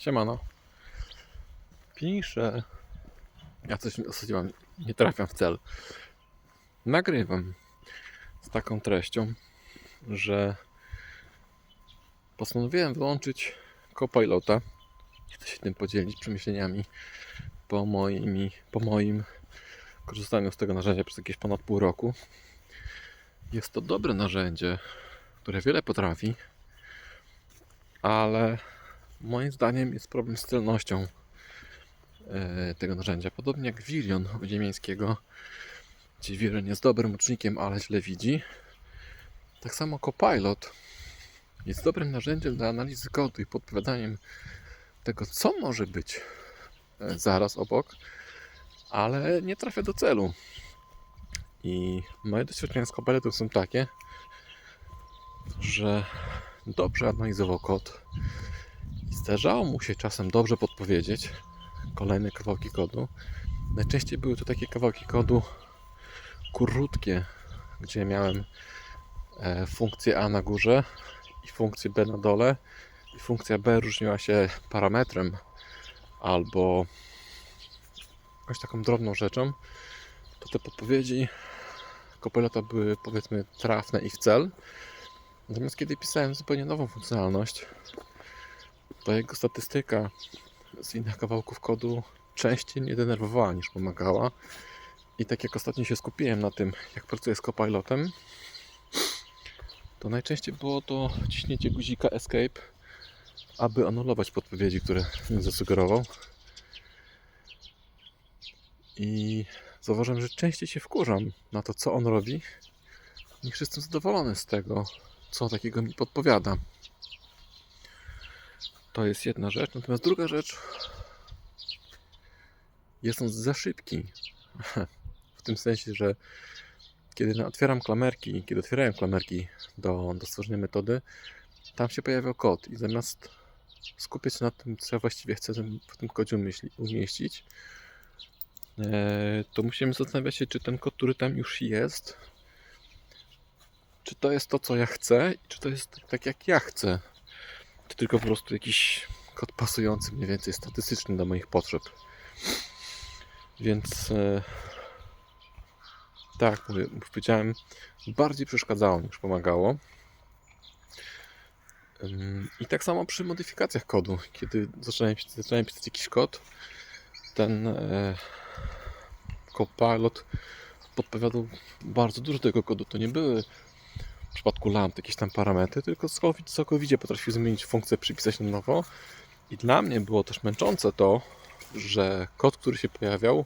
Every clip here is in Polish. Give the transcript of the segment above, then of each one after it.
Siemano. Piszę. Ja coś ostatnio mam, nie trafiam w cel. Nagrywam z taką treścią, że postanowiłem wyłączyć Copilota. Chcę się tym podzielić przemyśleniami po, moimi, po moim korzystaniu z tego narzędzia przez jakieś ponad pół roku. Jest to dobre narzędzie, które wiele potrafi, ale moim zdaniem jest problem z celnością e, tego narzędzia. Podobnie jak Wirion od Ziemiańskiego, gdzie Wirion jest dobrym ucznikiem, ale źle widzi. Tak samo Copilot jest dobrym narzędziem do analizy kodu i podpowiadaniem tego, co może być e, zaraz obok, ale nie trafia do celu. I moje doświadczenia z Copilotem są takie, że dobrze analizował kod zdarzało mu się czasem dobrze podpowiedzieć kolejne kawałki kodu. Najczęściej były to takie kawałki kodu krótkie, gdzie miałem e, funkcję A na górze i funkcję B na dole. I funkcja B różniła się parametrem albo jakąś taką drobną rzeczą. To te podpowiedzi Copilota były powiedzmy trafne i w cel. Natomiast kiedy pisałem zupełnie nową funkcjonalność, to jego statystyka z innych kawałków kodu częściej mnie denerwowała niż pomagała. I tak jak ostatnio się skupiłem na tym, jak pracuję z Copilotem, to najczęściej było to ciśnięcie guzika Escape, aby anulować podpowiedzi, które zasugerował. I zauważyłem, że częściej się wkurzam na to, co on robi, niż jestem zadowolony z tego, co takiego mi podpowiada. To jest jedna rzecz. Natomiast druga rzecz, jest on za szybki. W tym sensie, że kiedy otwieram klamerki, kiedy otwierałem klamerki do, do stworzenia metody, tam się pojawiał kod i zamiast skupiać się na tym, co ja właściwie chcę w tym kodzie umieścić, e, to musimy zastanawiać się, czy ten kod, który tam już jest, czy to jest to, co ja chcę, i czy to jest tak, jak ja chcę, czy tylko po prostu jakiś kod pasujący mniej więcej statystycznie do moich potrzeb. Więc e, tak, mówię, powiedziałem, bardziej przeszkadzało niż pomagało. I tak samo przy modyfikacjach kodu. Kiedy zacząłem, zacząłem pisać jakiś kod, ten e, Copilot podpowiadał bardzo dużo tego kodu. To nie były w przypadku lamp jakieś tam parametry, tylko całkowicie, potrafił zmienić funkcję, przypisać na nowo. I dla mnie było też męczące to, że kod, który się pojawiał,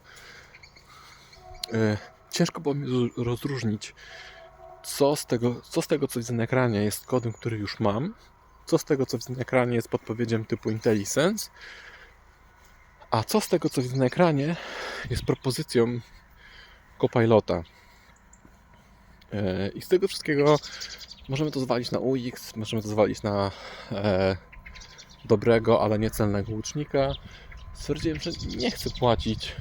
e, ciężko było mi roz- rozróżnić, co z, tego, co z tego, co widzę na ekranie, jest kodem, który już mam, co z tego, co widzę na ekranie, jest podpowiedzią typu IntelliSense, a co z tego, co widzę na ekranie, jest propozycją Copilota. E, I z tego wszystkiego możemy to zwalić na UX, możemy to zwalić na e, dobrego, ale niecelnego łucznika. Stwierdziłem, że nie chcę płacić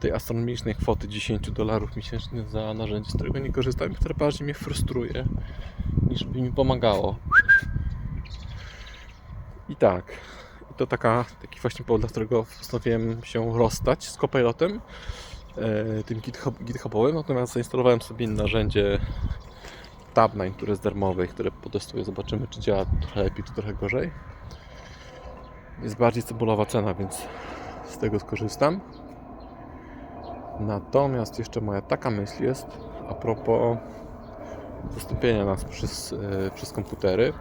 tej astronomicznej kwoty 10 dolarów miesięcznie za narzędzie, z którego nie korzystam które bardziej mnie frustruje, niż by mi pomagało. I tak, to taka, taki właśnie powód, dla którego postanowiłem się rozstać z Copilotem, tym GitHub, GitHubowym, natomiast zainstalowałem sobie narzędzie Tabnine, które jest darmowe i które potestuję, zobaczymy czy działa trochę lepiej, czy trochę gorzej. Jest bardziej cebulowa cena, więc z tego skorzystam. Natomiast jeszcze moja taka myśl jest a propos zastąpienia nas przez, e, przez komputery.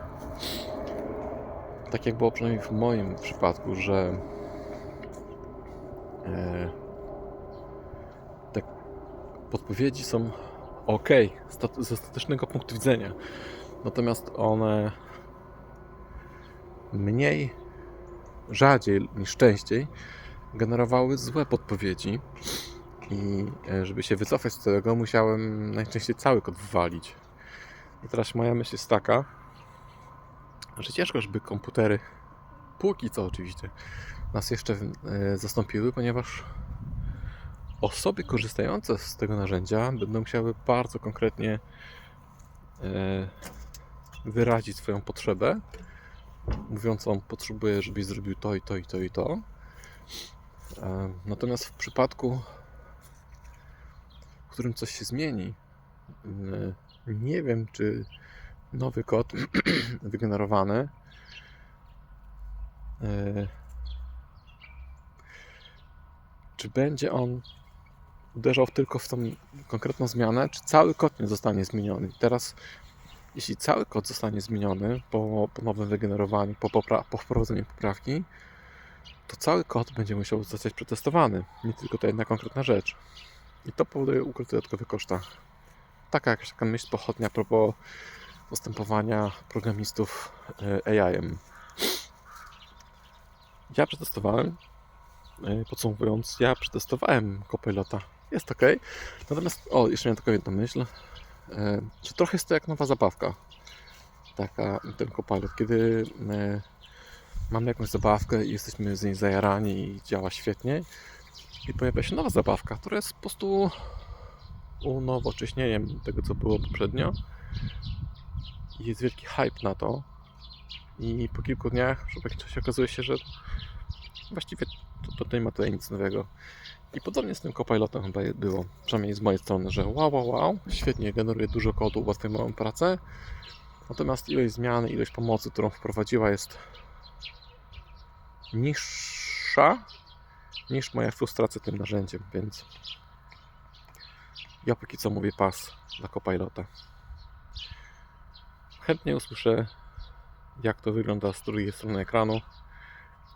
Tak jak było przynajmniej w moim przypadku, że e, te podpowiedzi są ok ze statycznego punktu widzenia. Natomiast one mniej, rzadziej niż częściej generowały złe podpowiedzi. I e, żeby się wycofać z tego, musiałem najczęściej cały kod wywalić. I teraz moja myśl jest taka, że ciężko, żeby komputery, póki co oczywiście, nas jeszcze e, zastąpiły, ponieważ osoby korzystające z tego narzędzia będą musiały bardzo konkretnie e, wyrazić swoją potrzebę mówiącą potrzebuję, żebyś zrobił to i to i to i to. E, Natomiast w przypadku, w którym coś się zmieni, n- nie wiem, czy nowy kod wygenerowany e, czy będzie on uderzał tylko w tą konkretną zmianę, czy cały kod nie zostanie zmieniony. Teraz, jeśli cały kod zostanie zmieniony po, po nowym wygenerowaniu, po, popra- po wprowadzeniu poprawki, to cały kod będzie musiał zostać przetestowany, nie tylko ta jedna konkretna rzecz. I to powoduje ukryte dodatkowe koszta. Taka jakaś taka myśl pochodnia a propos postępowania programistów e, AI-em. Ja przetestowałem, e, podsumowując, ja przetestowałem Copilota. Jest ok. Natomiast, o, jeszcze miałem taką jedną myśl, e, że trochę jest to jak nowa zabawka. Taka, ten Copilot, kiedy e, mamy jakąś zabawkę i jesteśmy z niej zajarani i działa świetnie i pojawia się nowa zabawka, która jest po prostu unowocześnieniem tego, co było poprzednio i jest wielki hype na to i po kilku dniach, w jakimś okazuje się, że właściwie to nie ma tutaj nic nowego. I podobnie z tym copilotem chyba było, przynajmniej z mojej strony, że wow, wow, wow, świetnie, generuje dużo kodu, ułatwia moją pracę, natomiast ilość zmian, ilość pomocy, którą wprowadziła jest niższa niż moja frustracja tym narzędziem, więc ja póki co mówię pas dla Copilota. Chętnie usłyszę, jak to wygląda z drugiej strony ekranu.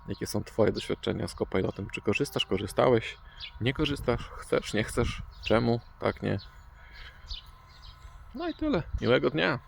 Jakie są Twoje doświadczenia z Copilotem? Czy korzystasz, korzystałeś? Nie korzystasz? Chcesz, nie chcesz? Czemu? Tak, nie? No i tyle. Miłego dnia.